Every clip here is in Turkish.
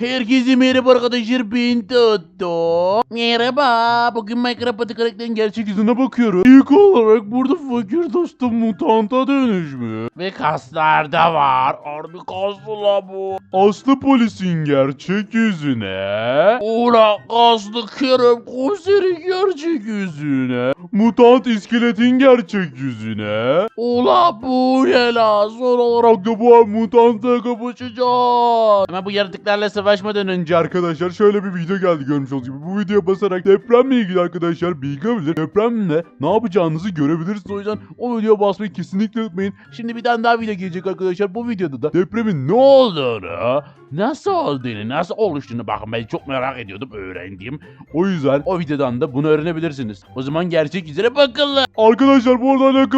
Herkese merhaba arkadaşlar ben Toto. Merhaba. Bugün Minecraft karakterin gerçek yüzüne bakıyoruz. İlk olarak burada fakir dostum mutanta dönüşmüş. Ve kaslar da var. Harbi kaslı la bu. Aslı polisin gerçek yüzüne. Ula kaslı Kerem komiserin gerçek yüzüne. Mutant iskeletin gerçek yüzüne. Ula bu ne la? Son olarak da bu mutantla kapışacağız. Ama bu yaratıklarla savaşmadan önce arkadaşlar şöyle bir video geldi görmüş olduğunuz gibi. Bu videoya basarak depremle ilgili arkadaşlar bilgi alabilir. Depremle ne yapacağınızı görebilirsiniz. O yüzden o videoya basmayı kesinlikle unutmayın. Şimdi bir tane daha video gelecek arkadaşlar. Bu videoda da depremin ne olduğunu, nasıl olduğunu, nasıl oluştuğunu bakın ben çok merak ediyordum öğrendim. O yüzden o videodan da bunu öğrenebilirsiniz. O zaman gerçek yüzüne bakalım. Arkadaşlar bu arada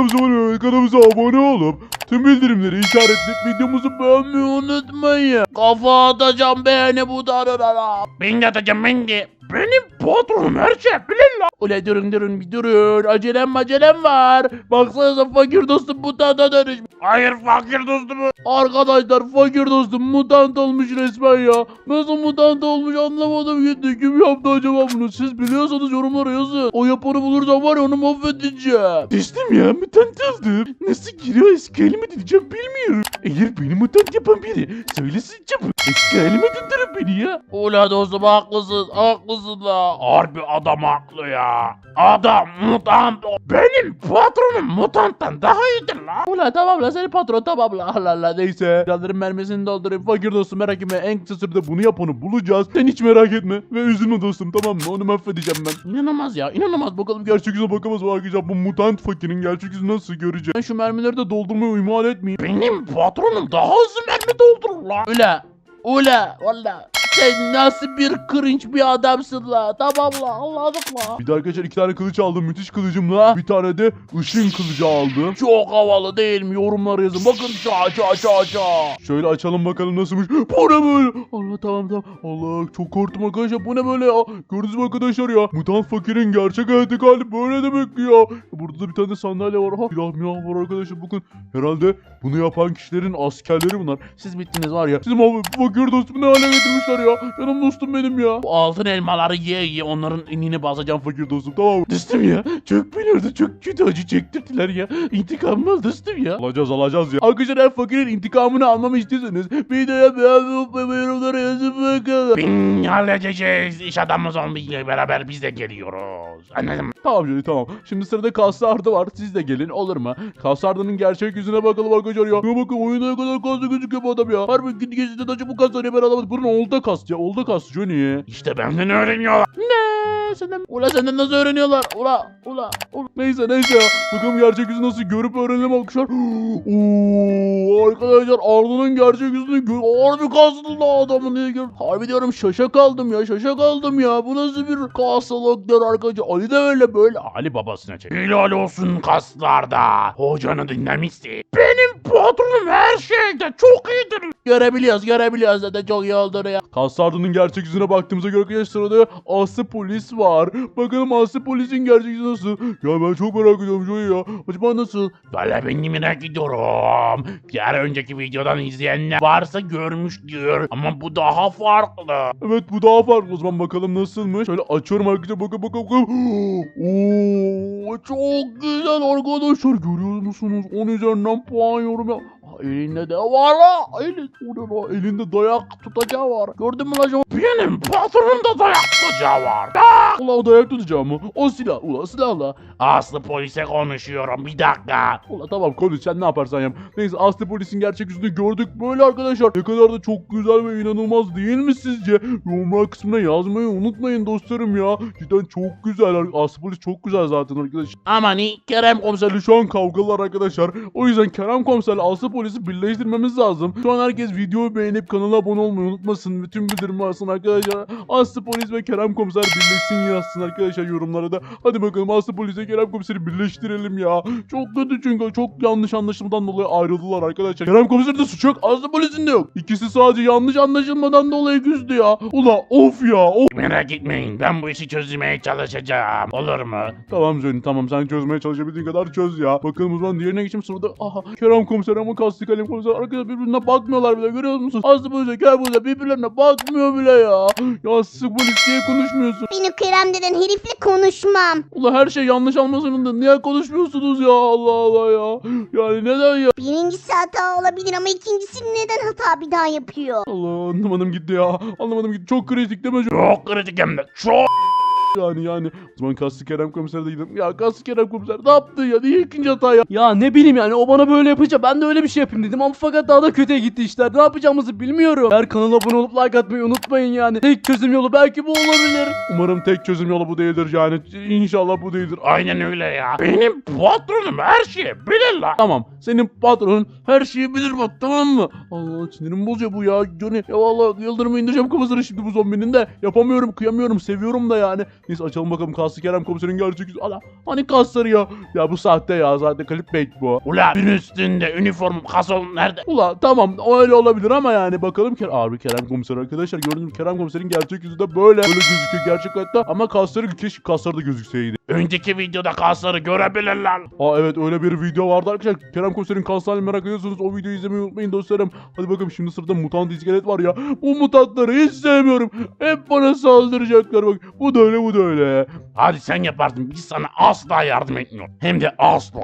kanalımıza abone olup tüm bildirimleri işaretleyip videomuzu beğenmeyi unutmayın. Kafa atacağım beğeni butonuna. Ben de atacağım ben de. Benim patronum her şey bilin la. Ula durun durun bir durun. Acelem acelem var. Baksanıza fakir dostum mutanta dönüşmüş. Hayır fakir dostum. Arkadaşlar fakir dostum mutant olmuş resmen ya. Nasıl mutant olmuş anlamadım gitti. Kim yaptı acaba bunu? Siz biliyorsanız yorumlara yazın. O yapanı bulursam var ya onu mahvedeceğim. Düştüm ya mutant oldum. Nasıl giriyor eski halime döneceğim bilmiyorum. Eğer beni mutant yapan biri söylesin çabuk. Eski halime döndürün beni ya. Ula dostum haklısın haklısın la. Harbi adam haklı ya. Adam mutant. Benim patronum mutanttan daha iyidir la. Ula tamam la senin patron tamam la. Allah Allah neyse. Canların mermisini doldurayım. Fakir dostum merak etme. En kısa sürede bunu yapanı bulacağız. Sen hiç merak etme. Ve üzülme dostum tamam mı? Onu mahvedeceğim ben. İnanılmaz ya. inanılmaz. Bakalım gerçek yüzüne bakamaz mı arkadaşlar? Bu mutant fakirin gerçek yüzünü nasıl göreceğim? Ben şu mermileri de doldurmayı ihmal etmeyeyim. Benim patronum daha hızlı mermi doldurur la. Ula. Ula. Valla. Sen nasıl bir cringe bir adamsın la. Tamam la. Anladık la. Bir de arkadaşlar iki tane kılıç aldım. Müthiş kılıcımla. Bir tane de ışın kılıcı aldım. Çok havalı değil mi? Yorumlara yazın. Bakın ça ça ça ça. Şöyle açalım bakalım nasılmış. Bu ne böyle? Allah tamam tamam. Allah çok korktum arkadaşlar. Bu ne böyle ya? Gördünüz mü arkadaşlar ya? Mutant fakirin gerçek hayattaki hali böyle demek ki ya. Burada da bir tane sandalye var. Ha silah milah var arkadaşlar. Bakın herhalde bunu yapan kişilerin askerleri bunlar. Siz bittiniz var ya. Sizin abi fakir dostumu ne hale getirmişler ya. Canım dostum benim ya. Bu altın elmaları ye ye onların inini basacağım fakir dostum tamam mı? Dostum ya. Çok orada çok kötü acı çektirdiler ya. İntikamımı al dostum ya. Alacağız alacağız ya. Arkadaşlar eğer fakirin intikamını almamı istiyorsanız videoya beğenmeyi unutmayın. Yorumlara yazın bakalım. Bin halledeceğiz. İş adamı zombiyle beraber biz de geliyoruz. Anladın mı? Tamam canım tamam. Şimdi sırada Kaslı Arda var. Siz de gelin olur mu? Kaslı Arda'nın gerçek yüzüne bakalım arkadaşlar ya. Ya bakın oyunda ne kadar kaslı gözüküyor bu adam ya. Harbi gidi gezide de bu kasları ben alamadım. Bunun oldu kas ya. Oldu kas Johnny. İşte benden öğreniyorlar. Ne? Senden, ula senden nasıl öğreniyorlar? Ula ula. ula. Neyse neyse. Bakalım gerçek yüzü nasıl görüp öğrenelim arkadaşlar. Oo, arkadaşlar Arda'nın gerçek yüzünü gör. Harbi kaslı la adamı niye gör. Harbi diyorum şaşa kaldım ya şaşa kaldım ya. Bu nasıl bir kaslılıktır arkadaşlar. Ali de öyle böyle. Ali babasına çek. Helal olsun kaslarda. Hocanı dinlemişsin. Benim patronum her şeyde çok iyidir. Görebiliyoruz görebiliyoruz zaten çok iyi olduğunu ya. Kaslarda'nın gerçek yüzüne baktığımızda göre arkadaşlar sırada Aslı polis var. Bakalım Aslı polisin gerçek yüzü nasıl? Ya ben çok merak ediyorum Joey ya. Acaba nasıl? Valla ben de merak ediyorum. Diğer önceki videodan izleyenler varsa görmüştür. Ama bu daha farklı. Evet bu daha farklı o zaman bakalım nasılmış. Şöyle açıyorum arkadaşlar bakın bakın bakın. Oo, çok güzel arkadaşlar görüyor musunuz? 10 üzerinden puan yorum ya. Elinde de var la. Elin, o ne la? Elinde dayak tutacağı var. Gördün mü la? Benim patronumda dayak tutacağı var. Ula o dayak tutacağı mı? O silah. Ula silahla. Aslı polise konuşuyorum bir dakika. Ula tamam konuş sen ne yaparsan yap. Neyse Aslı polisin gerçek yüzünü gördük böyle arkadaşlar. Ne kadar da çok güzel ve inanılmaz değil mi sizce? Yorumlar kısmına yazmayı unutmayın dostlarım ya. Cidden çok güzel. Aslı polis çok güzel zaten arkadaşlar. Aman iyi Kerem komiserle şu an kavgalar arkadaşlar. O yüzden Kerem komiserle Aslı polisi birleştirmemiz lazım. Şu an herkes videoyu beğenip kanala abone olmayı unutmasın. Bütün bildirim alsın arkadaşlar. Aslı polis ve Kerem komiser birleşsin yazsın arkadaşlar yorumlara da. Hadi bakalım Aslı polise Kerem komiseri birleştirelim ya. Çok kötü çünkü çok yanlış anlaşılmadan dolayı ayrıldılar arkadaşlar. Kerem komiserin de suçu yok Aslı polisin de yok. İkisi sadece yanlış anlaşılmadan dolayı küstü ya. Ula of ya of. Merak etmeyin ben bu işi çözmeye çalışacağım. Olur mu? Tamam Johnny tamam sen çözmeye çalışabildiğin kadar çöz ya. Bakalım o zaman diğerine geçeyim sırada. Aha Kerem komiser ama Kaslı Kalem komiser arkadaşlar birbirine bakmıyorlar bile görüyor musunuz? Aslı polise Kerem komiser birbirlerine bakmıyor bile ya. Ya sık polis diye konuşmuyorsun. Ben o Kerem denen herifle konuşmam. Ula her şey yanlış anlaşılmasın da niye konuşmuyorsunuz ya Allah Allah ya. Yani neden ya? Birincisi hata olabilir ama ikincisi neden hata bir daha yapıyor? Allah anlamadım gitti ya. Anlamadım gitti. Çok kritik değil mi? Çok kritik hem de çok. Yani yani. O zaman Kaslı Kerem komisere de gidelim. Ya Kaslı Kerem komiser ne yaptı ya? Niye ikinci hata ya? Ya ne bileyim yani o bana böyle yapınca ben de öyle bir şey yapayım dedim ama fakat daha da kötüye gitti işler. Ne yapacağımızı bilmiyorum. Eğer kanala abone olup like atmayı unutmayın yani. Tek çözüm yolu belki bu olabilir. Umarım tek çözüm yolu bu değildir yani. İnşallah bu değildir. Aynen öyle ya. Benim patronum her şeyi bilir lan. Tamam. Senin patronun her şeyi bilir bak tamam mı? Allah sinirim bozuyor bu ya. Johnny ya vallahi yıldırımı indireceğim kafasına şimdi bu zombinin de. Yapamıyorum kıyamıyorum seviyorum da yani. Neyse açalım bakalım Kaslı Kerem komiserin gerçek yüzü. Ana hani kasları ya. Ya bu sahte ya zaten klip bait bu. Ula bir üstünde üniform kason nerede? Ula tamam öyle olabilir ama yani bakalım Kerem abi Kerem komiser arkadaşlar gördüğünüz gibi Kerem komiserin gerçek yüzü de böyle böyle gözüküyor gerçek hayatta ama kasları keşke kasları da gözükseydi. Önceki videoda kasları görebilirler. Aa evet öyle bir video vardı arkadaşlar. Kerem komiserin kaslarını merak ediyorsanız o videoyu izlemeyi unutmayın dostlarım. Hadi bakalım şimdi sırada mutant iskelet var ya. Bu mutantları hiç sevmiyorum. Hep bana saldıracaklar bak. Bu da öyle bu da öyle. Hadi sen yaparsın biz sana asla yardım etmiyoruz. Hem de asla.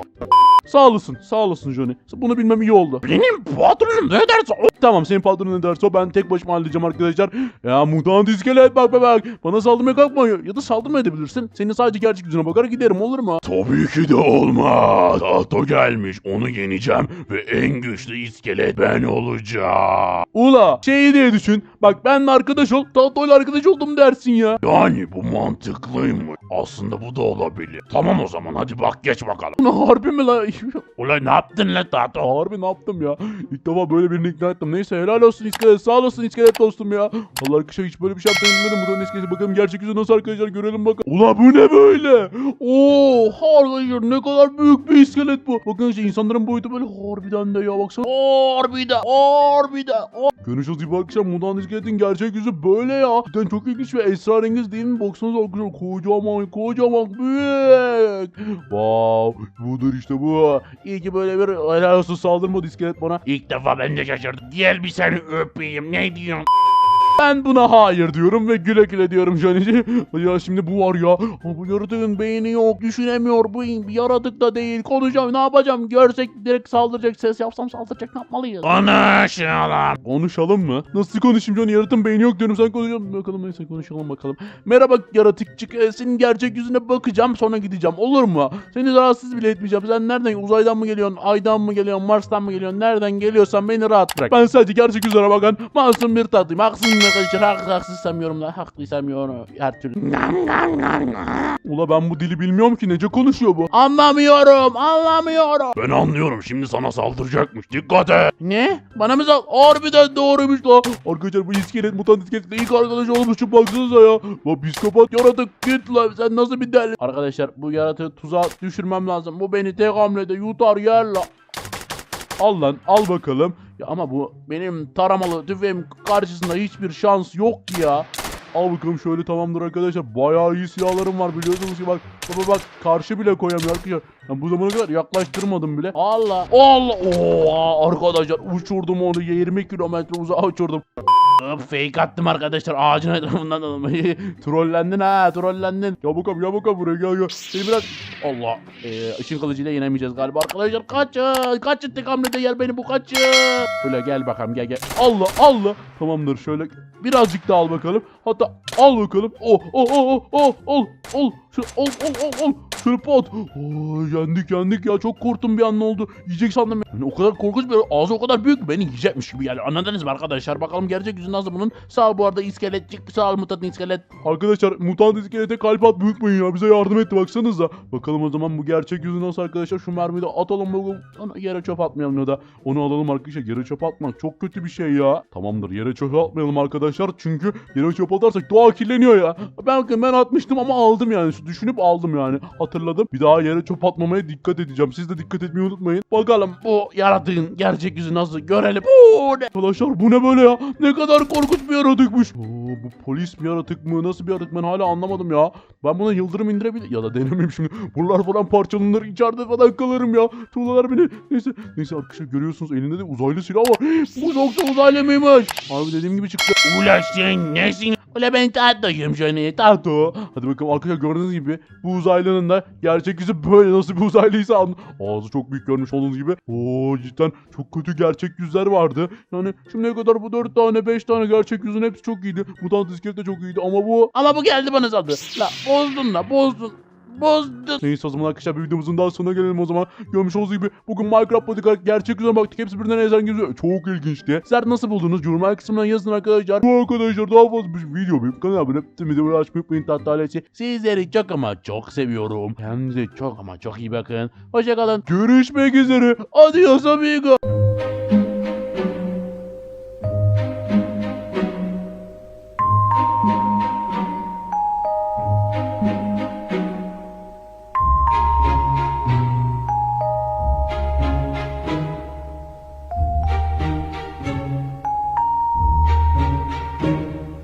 Sağ olasın sağ olasın Johnny. Bunu bilmem iyi oldu. Benim patronum ne derse o. Tamam senin patronun ne derse o ben tek başıma halledeceğim arkadaşlar. Ya mutant iskelet bak bak bak. Bana saldırmaya kalkma ya da saldırma edebilirsin. Senin sadece gerçek yüzüne bakarak giderim olur mu? Tabii ki de olmaz. Tahto gelmiş onu yeneceğim ve en güçlü iskelet ben olacağım. Ula şey diye düşün. Bak benle arkadaş ol. Tahtoyla arkadaş oldum dersin ya. Yani bu mantıklıymış. Aslında bu da olabilir. Tamam o zaman hadi bak geç bakalım. Bunu harbi mi la? Ulan ne yaptın lan Tahto? Harbi ne yaptım ya? İlk defa böyle birini ikna ettim. Neyse helal olsun iskelet. Sağ olasın iskelet dostum ya. Allah arkadaşlar hiç böyle bir şey yaptığını bilmedim. Bu da. Bakalım gerçek yüzü nasıl arkadaşlar görelim bakalım. Ula bu ne böyle? Oo arkadaşlar ne kadar büyük bir iskelet bu. Bakın işte insanların boyutu böyle harbiden de ya baksana. Harbiden. Harbiden. Görüşürüz gibi arkadaşlar mutant iskeletin gerçek yüzü böyle ya. Cidden çok ilginç ve esrarengiz değil mi? Baksanıza arkadaşlar kocaman kocaman büyük. Wow budur işte bu. İyi ki böyle bir helal olsun saldırmadı iskelet bana. İlk defa ben de şaşırdım. Gel bir seni öpeyim. Ne diyorsun? Ben buna hayır diyorum ve güle güle diyorum Johnny'ci. Ya şimdi bu var ya. Bu yaratığın beyni yok. Düşünemiyor. Bu yaratık da değil. Konuşacağım. Ne yapacağım? Görsek direkt saldıracak. Ses yapsam saldıracak. Ne yapmalıyız? Konuşalım. Konuşalım mı? Nasıl konuşayım Johnny? Yaratığın beyni yok diyorum. Sen konuşalım. Bakalım neyse konuşalım bakalım. Merhaba yaratıkçık. Ee, senin gerçek yüzüne bakacağım. Sonra gideceğim. Olur mu? Seni rahatsız bile etmeyeceğim. Sen nereden? Uzaydan mı geliyorsun? Aydan mı geliyorsun? Mars'tan mı geliyorsun? Nereden geliyorsan beni rahat bırak. Ben sadece gerçek yüzüne bakan masum bir tatlıyım. Haksız mı arkadaşlar? Hak, haksızsam yorumla. Haklıysam yorum. Her türlü. Ula ben bu dili bilmiyorum ki. Nece konuşuyor bu? Anlamıyorum. Anlamıyorum. Ben anlıyorum şimdi sana saldıracakmış. Dikkat et. Ne? Bana mı sal? Harbiden doğruymuş la. Arkadaşlar bu iskelet mutant iskeletle ilk arkadaş olmuşum baksanıza ya. La psikopat yaratık git la sen nasıl bir deli? Arkadaşlar bu yaratığı tuzağa düşürmem lazım. Bu beni tek hamlede yutar yer la. Al lan al bakalım. Ya ama bu benim taramalı tüfeğim karşısında hiçbir şans yok ki ya. Al bakalım şöyle tamamdır arkadaşlar. Bayağı iyi silahlarım var biliyorsunuz ki bak. Baba bak karşı bile koyamıyor arkadaşlar. Ben bu zamana kadar yaklaştırmadım bile. Allah. Allah. Oo, arkadaşlar uçurdum onu 20 kilometre uzağa uçurdum. Hop fake attım arkadaşlar ağacın etrafından dolanmayı. trollendin ha trollendin. Ya bakalım ya bakalım buraya gel gel. Seni biraz Allah. Ee, ışın kılıcıyla yenemeyeceğiz galiba arkadaşlar. Kaçın. Kaçın tek hamlede yer beni bu kaçın. Böyle gel bakalım gel gel. Allah Allah. Tamamdır şöyle birazcık daha al bakalım. Hatta al bakalım. Oh oh oh oh oh oh. Al. Şu al al teleport. Oo, yendik yendik ya çok korktum bir an ne oldu. Yiyecek sandım. Yani o kadar korkunç bir ağzı o kadar büyük beni yiyecekmiş gibi yani. Anladınız mı arkadaşlar? Bakalım gerçek yüzü nasıl bunun. Sağ bu arada iskeletçik. Sağ mutant iskelet. Arkadaşlar mutant iskelete kalp at büyütmeyin ya. Bize yardım etti baksanıza. Bakalım o zaman bu gerçek yüzü nasıl arkadaşlar. Şu mermiyi de atalım bakalım. Yere çöp atmayalım ya da. Onu alalım arkadaşlar. Yere çöp atmak çok kötü bir şey ya. Tamamdır yere çöp atmayalım arkadaşlar. Çünkü yere çöp atarsak doğa kirleniyor ya. Ben, ben atmıştım ama aldım yani. Düşünüp aldım yani. Hatırladım. Bir daha yere çöp atmamaya dikkat edeceğim. Siz de dikkat etmeyi unutmayın. Bakalım bu yaratığın gerçek yüzü nasıl görelim. Oo, ne? Arkadaşlar bu ne böyle ya? Ne kadar korkunç bir yaratıkmış. Oo, bu polis mi yaratık mı? Nasıl bir yaratık ben hala anlamadım ya. Ben buna yıldırım indirebilir ya da denemeyeyim şimdi. Buralar falan parçalanır içeride falan kalırım ya. Tuğlalar beni. Neyse. Neyse arkadaşlar görüyorsunuz elinde de uzaylı silah var. Bu yoksa uzaylı mıymış? Abi dediğim gibi çıktı. Ula sen nesin? Ula ben tatlıyım şöyle tahto. Hadi bakalım arkadaşlar gördüğünüz gibi bu uzaylının da gerçek yüzü böyle nasıl bir uzaylıysa an. Ağzı çok büyük görmüş olduğunuz gibi. Oo cidden çok kötü gerçek yüzler vardı. Yani şimdiye kadar bu 4 tane 5 tane gerçek yüzün hepsi çok iyiydi. Mutant iskelet de çok iyiydi ama bu Ama bu geldi bana saldı. La bozdun la bozdun. Bozdun. Neyse o zaman arkadaşlar bir videomuzun daha sonuna gelelim o zaman. Görmüş olduğunuz gibi bugün Minecraft Bodyguard gerçek yüzüne baktık. Hepsi birbirinden ezen gözü. Çok ilginçti. Sizler nasıl buldunuz? Yorumlar kısmına yazın arkadaşlar. Bu arkadaşlar daha fazla bir video benim kanala abone olup videoyu açmayı unutmayın tatlı ailesi. Sizleri çok ama çok seviyorum. Kendinize çok ama çok iyi bakın. Hoşçakalın. Görüşmek üzere. Adios amigo.